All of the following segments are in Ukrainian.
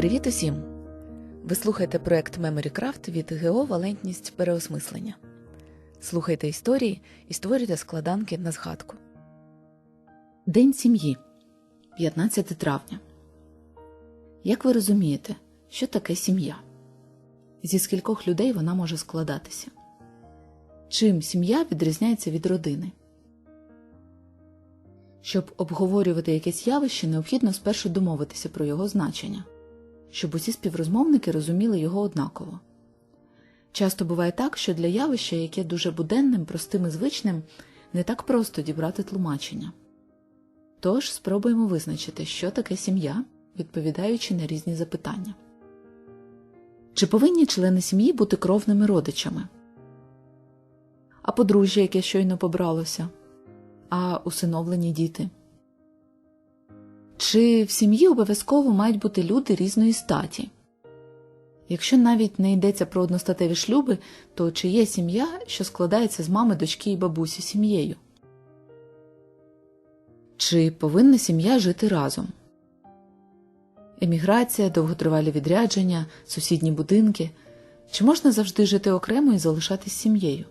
Привіт усім! Ви слухаєте проект MemoryCraft від ГО Валентність переосмислення. Слухайте історії і створюйте складанки на згадку. День сім'ї 15 травня. Як ви розумієте, що таке сім'я? Зі скількох людей вона може складатися? Чим сім'я відрізняється від родини? Щоб обговорювати якесь явище, необхідно спершу домовитися про його значення, щоб усі співрозмовники розуміли його однаково. Часто буває так, що для явища, яке дуже буденним, простим і звичним, не так просто дібрати тлумачення. Тож спробуємо визначити, що таке сім'я, відповідаючи на різні запитання. Чи повинні члени сім'ї бути кровними родичами? А подружжя, яке щойно побралося? а усиновлені діти. Чи в сім'ї обов'язково мають бути люди різної статі? Якщо навіть не йдеться про одностатеві шлюби, то чи є сім'я, що складається з мами, дочки і бабусі сім'єю? Чи повинна сім'я жити разом? Еміграція, довготривалі відрядження, сусідні будинки. Чи можна завжди жити окремо і залишатись сім'єю?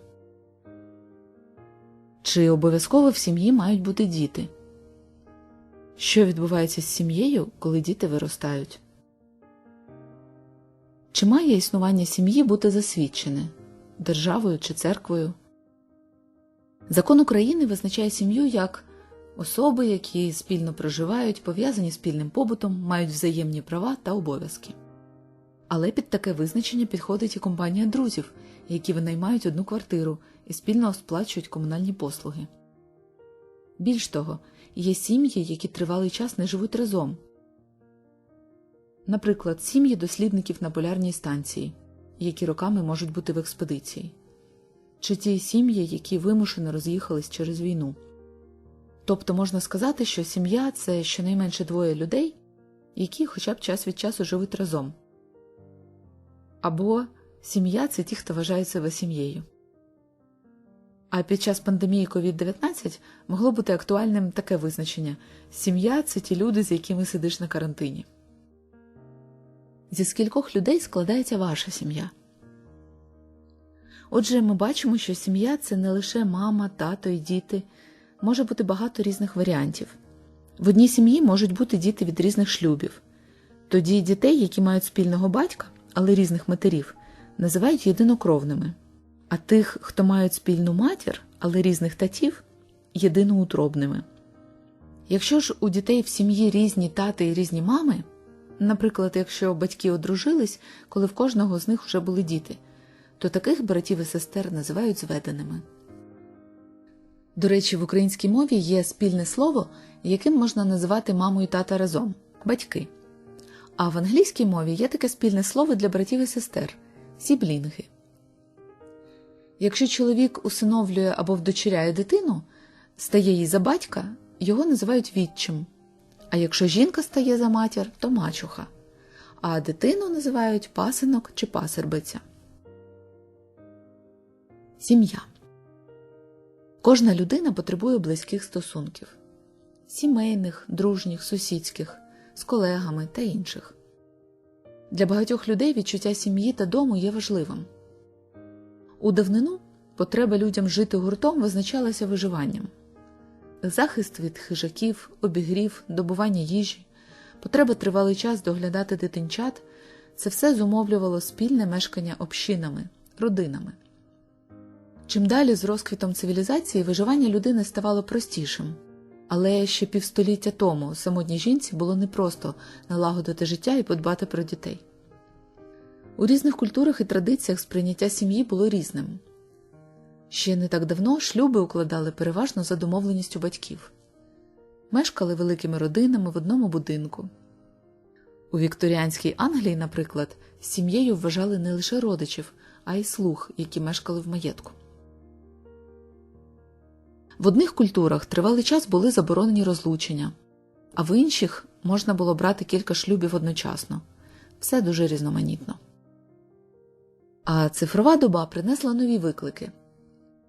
Чи обов'язково в сім'ї мають бути діти? Що відбувається з сім'єю, коли діти виростають? Чи має існування сім'ї бути засвідчене державою чи церквою? Закон України визначає сім'ю як особи, які спільно проживають, пов'язані спільним побутом, мають взаємні права та обов'язки. Але під таке визначення підходить і компанія друзів, які винаймають одну квартиру і спільно сплачують комунальні послуги. Більш того, є сім'ї, які тривалий час не живуть разом. Наприклад, сім'ї дослідників на полярній станції, які роками можуть бути в експедиції, чи ті сім'ї, які вимушено роз'їхались через війну. Тобто можна сказати, що сім'я це щонайменше двоє людей, які хоча б час від часу живуть разом. Або сім'я це ті, хто вважає себе сім'єю. А під час пандемії COVID-19 могло бути актуальним таке визначення сім'я це ті люди, з якими сидиш на карантині. Зі скількох людей складається ваша сім'я. Отже, ми бачимо, що сім'я це не лише мама, тато і діти, може бути багато різних варіантів. В одній сім'ї можуть бути діти від різних шлюбів, тоді дітей, які мають спільного батька, але різних матерів, називають єдинокровними а тих, хто мають спільну матір, але різних татів, єдиноутробними. Якщо ж у дітей в сім'ї різні тати і різні мами, наприклад, якщо батьки одружились, коли в кожного з них вже були діти, то таких братів і сестер називають зведеними. До речі, в українській мові є спільне слово, яким можна називати маму і тата разом батьки. А в англійській мові є таке спільне слово для братів і сестер сіблінги. Якщо чоловік усиновлює або вдочеряє дитину, стає їй за батька, його називають відчим. А якщо жінка стає за матір, то мачуха, а дитину називають пасинок чи пасербиця. Сім'я. Кожна людина потребує близьких стосунків сімейних, дружніх, сусідських, з колегами та інших. Для багатьох людей відчуття сім'ї та дому є важливим. У давнину потреба людям жити гуртом визначалася виживанням. Захист від хижаків, обігрів, добування їжі, потреба тривалий час доглядати дитинчат це все зумовлювало спільне мешкання общинами, родинами. Чим далі з розквітом цивілізації виживання людини ставало простішим, але ще півстоліття тому самотній жінці було непросто налагодити життя і подбати про дітей. У різних культурах і традиціях сприйняття сім'ї було різним. Ще не так давно шлюби укладали переважно за домовленістю батьків, мешкали великими родинами в одному будинку. У вікторіанській Англії, наприклад, сім'єю вважали не лише родичів, а й слуг, які мешкали в маєтку. В одних культурах тривалий час були заборонені розлучення, а в інших можна було брати кілька шлюбів одночасно все дуже різноманітно. А цифрова доба принесла нові виклики.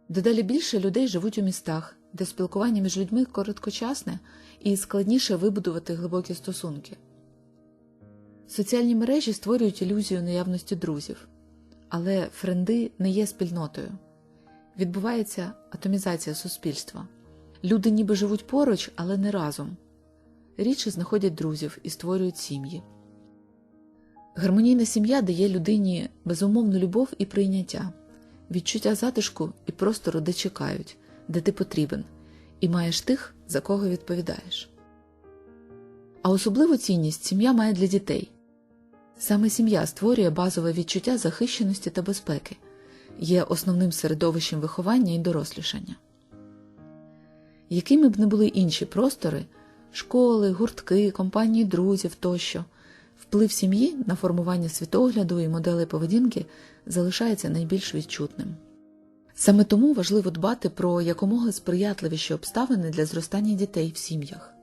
Дедалі більше людей живуть у містах, де спілкування між людьми короткочасне і складніше вибудувати глибокі стосунки. Соціальні мережі створюють ілюзію наявності друзів, але френди не є спільнотою. Відбувається атомізація суспільства. Люди ніби живуть поруч, але не разом. Рідше знаходять друзів і створюють сім'ї. Гармонійна сім'я дає людині безумовну любов і прийняття, відчуття затишку і простору, де чекають, де ти потрібен, і маєш тих, за кого відповідаєш. А особливу цінність сім'я має для дітей. Саме сім'я створює базове відчуття захищеності та безпеки, є основним середовищем виховання і дорослішання. Якими б не були інші простори школи, гуртки, компанії друзів тощо, вплив сім'ї на формування світогляду і моделей поведінки залишається найбільш відчутним. Саме тому важливо дбати про якомога сприятливіші обставини для зростання дітей в сім'ях.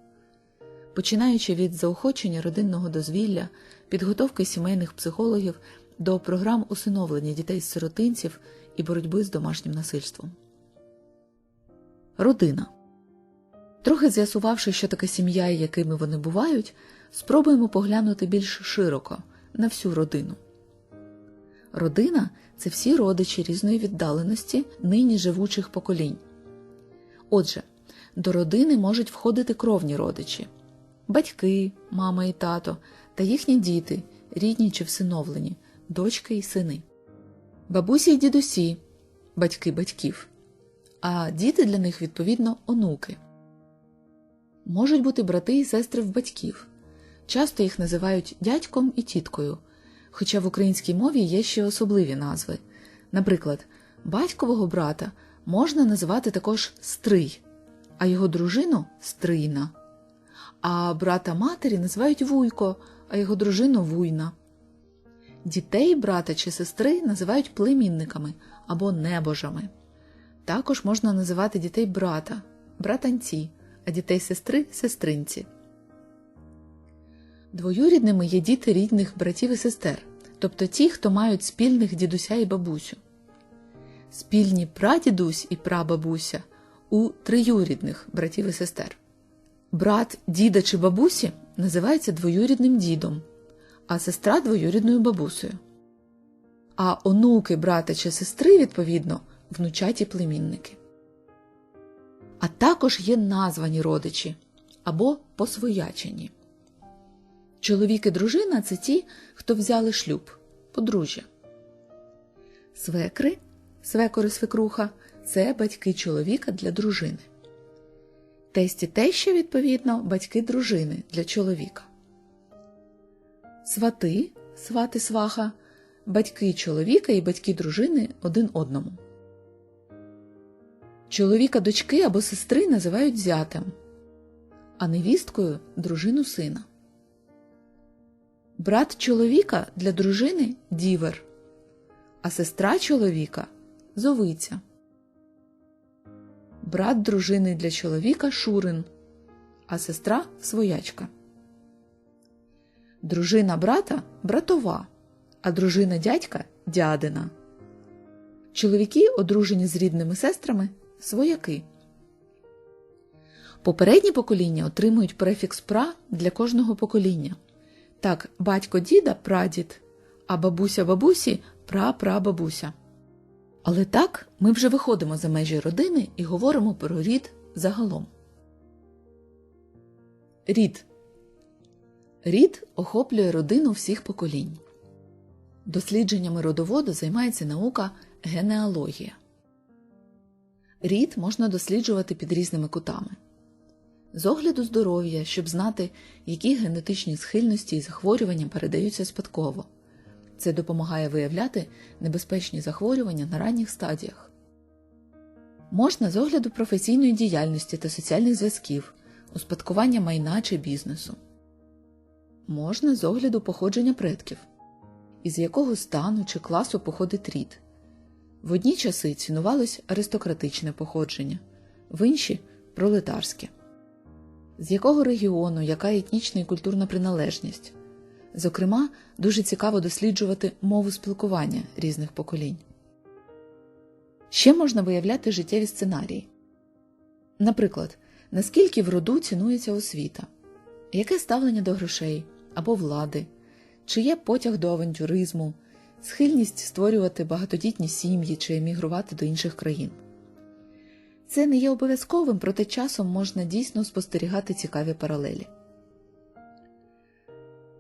Починаючи від заохочення родинного дозвілля, підготовки сімейних психологів до програм усиновлення дітей з сиротинців і боротьби з домашнім насильством. Родина Трохи з'ясувавши, що таке сім'я і якими вони бувають, спробуємо поглянути більш широко на всю родину. Родина це всі родичі різної віддаленості нині живучих поколінь. Отже, до родини можуть входити кровні родичі батьки, мама і тато та їхні діти, рідні чи всиновлені, дочки і сини, бабусі й дідусі, батьки батьків, а діти для них, відповідно, онуки. Можуть бути брати і сестри в батьків. Часто їх називають дядьком і тіткою, хоча в українській мові є ще особливі назви. Наприклад, батькового брата можна називати також стрий, а його дружину стрийна. А брата матері називають вуйко, а його дружину вуйна. Дітей брата чи сестри називають племінниками або небожами. Також можна називати дітей брата, братанці а дітей сестри сестринці. Двоюрідними є діти рідних братів і сестер, тобто ті, хто мають спільних дідуся і бабусю. Спільні прадідусь і прабабуся у триюрідних братів і сестер. Брат діда чи бабусі називається двоюрідним дідом, а сестра двоюрідною бабусею. А онуки брата чи сестри, відповідно, внучаті племінники а також є названі родичі або посвоячені. Чоловік і дружина це ті, хто взяли шлюб, подружжя. Свекри, свекори свекруха це батьки чоловіка для дружини. Тесті теща, відповідно, батьки дружини для чоловіка. Свати, свати сваха, батьки чоловіка і батьки дружини один одному. Чоловіка дочки або сестри називають зятем, а невісткою дружину сина. Брат чоловіка для дружини дівер, а сестра чоловіка зовиця. Брат дружини для чоловіка шурин, а сестра своячка. Дружина брата братова, а дружина дядька дядина. Чоловіки, одружені з рідними сестрами, свояки. Попередні покоління отримують префікс пра для кожного покоління. Так, батько діда прадід, а бабуся бабусі прапрабабуся. Але так ми вже виходимо за межі родини і говоримо про рід загалом. Рід Рід охоплює родину всіх поколінь. Дослідженнями родоводу займається наука генеалогія. Рід можна досліджувати під різними кутами. З огляду здоров'я, щоб знати, які генетичні схильності і захворювання передаються спадково. Це допомагає виявляти небезпечні захворювання на ранніх стадіях. Можна з огляду професійної діяльності та соціальних зв'язків, успадкування майна чи бізнесу. Можна з огляду походження предків, із якого стану чи класу походить рід. В одні часи цінувалось аристократичне походження, в інші пролетарське. З якого регіону, яка етнічна і культурна приналежність. Зокрема, дуже цікаво досліджувати мову спілкування різних поколінь. Ще можна виявляти життєві сценарії. Наприклад, наскільки в роду цінується освіта, яке ставлення до грошей або влади, чи є потяг до авантюризму, схильність створювати багатодітні сім'ї чи емігрувати до інших країн. Це не є обов'язковим, проте часом можна дійсно спостерігати цікаві паралелі.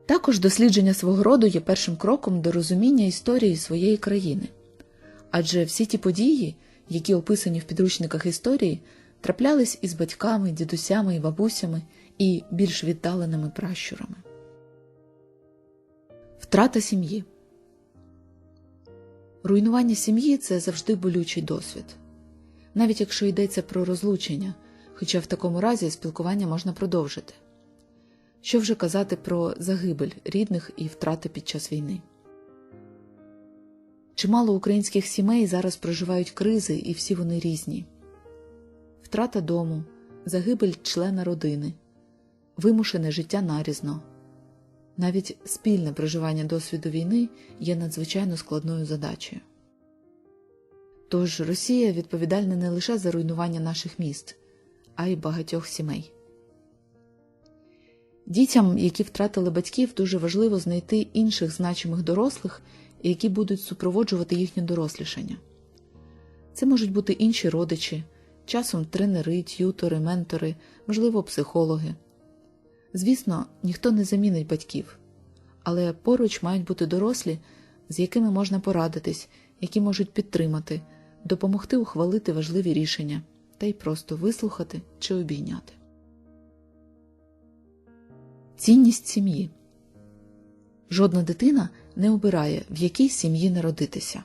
Також дослідження свого роду є першим кроком до розуміння історії своєї країни, адже всі ті події, які описані в підручниках історії, траплялись із батьками, дідусями і бабусями і більш віддаленими пращурами. Втрата сім'ї Руйнування сім'ї це завжди болючий досвід, навіть якщо йдеться про розлучення, хоча в такому разі спілкування можна продовжити. Що вже казати про загибель рідних і втрати під час війни? Чимало українських сімей зараз проживають кризи, і всі вони різні: втрата дому, загибель члена родини, вимушене життя нарізно. Навіть спільне проживання досвіду війни є надзвичайно складною задачею. Тож Росія відповідальна не лише за руйнування наших міст, а й багатьох сімей. Дітям, які втратили батьків, дуже важливо знайти інших значимих дорослих, які будуть супроводжувати їхнє дорослішання. Це можуть бути інші родичі, часом тренери, т'ютори, ментори, можливо, психологи. Звісно, ніхто не замінить батьків, але поруч мають бути дорослі, з якими можна порадитись, які можуть підтримати, допомогти ухвалити важливі рішення та й просто вислухати чи обійняти. Цінність сім'ї жодна дитина не обирає, в якій сім'ї народитися.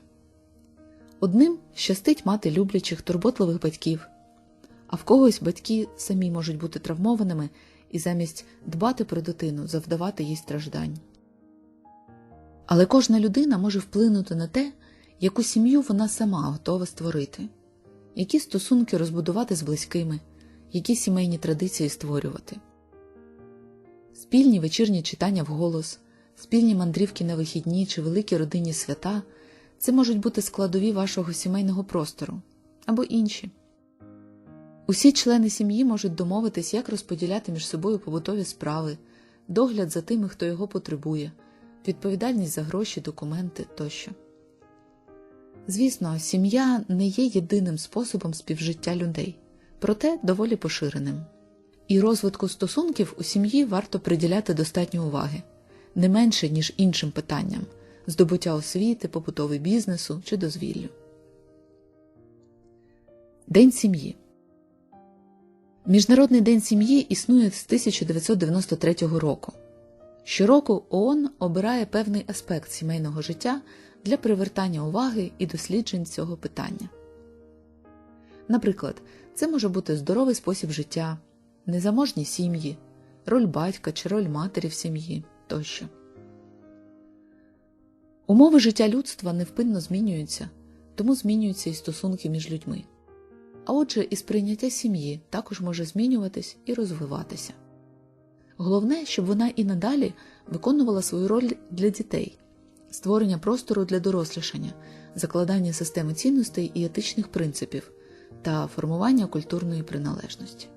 Одним щастить мати люблячих, турботливих батьків, а в когось батьки самі можуть бути травмованими і замість дбати про дитину завдавати їй страждань. Але кожна людина може вплинути на те, яку сім'ю вона сама готова створити, які стосунки розбудувати з близькими, які сімейні традиції створювати. Спільні вечірні читання вголос, спільні мандрівки на вихідні чи великі родинні свята це можуть бути складові вашого сімейного простору або інші. Усі члени сім'ї можуть домовитись, як розподіляти між собою побутові справи, догляд за тими, хто його потребує, відповідальність за гроші, документи тощо. Звісно, сім'я не є єдиним способом співжиття людей, проте доволі поширеним. І розвитку стосунків у сім'ї варто приділяти достатньо уваги, не менше, ніж іншим питанням здобуття освіти, побутовий бізнесу чи дозвіллю. День сім'ї Міжнародний день сім'ї існує з 1993 року. Щороку ООН обирає певний аспект сімейного життя для привертання уваги і досліджень цього питання. Наприклад, це може бути здоровий спосіб життя, незаможні сім'ї, роль батька чи роль матері в сім'ї тощо. Умови життя людства невпинно змінюються, тому змінюються і стосунки між людьми. А отже, і сприйняття сім'ї також може змінюватись і розвиватися. Головне, щоб вона і надалі виконувала свою роль для дітей, створення простору для дорослішання, закладання системи цінностей і етичних принципів та формування культурної приналежності.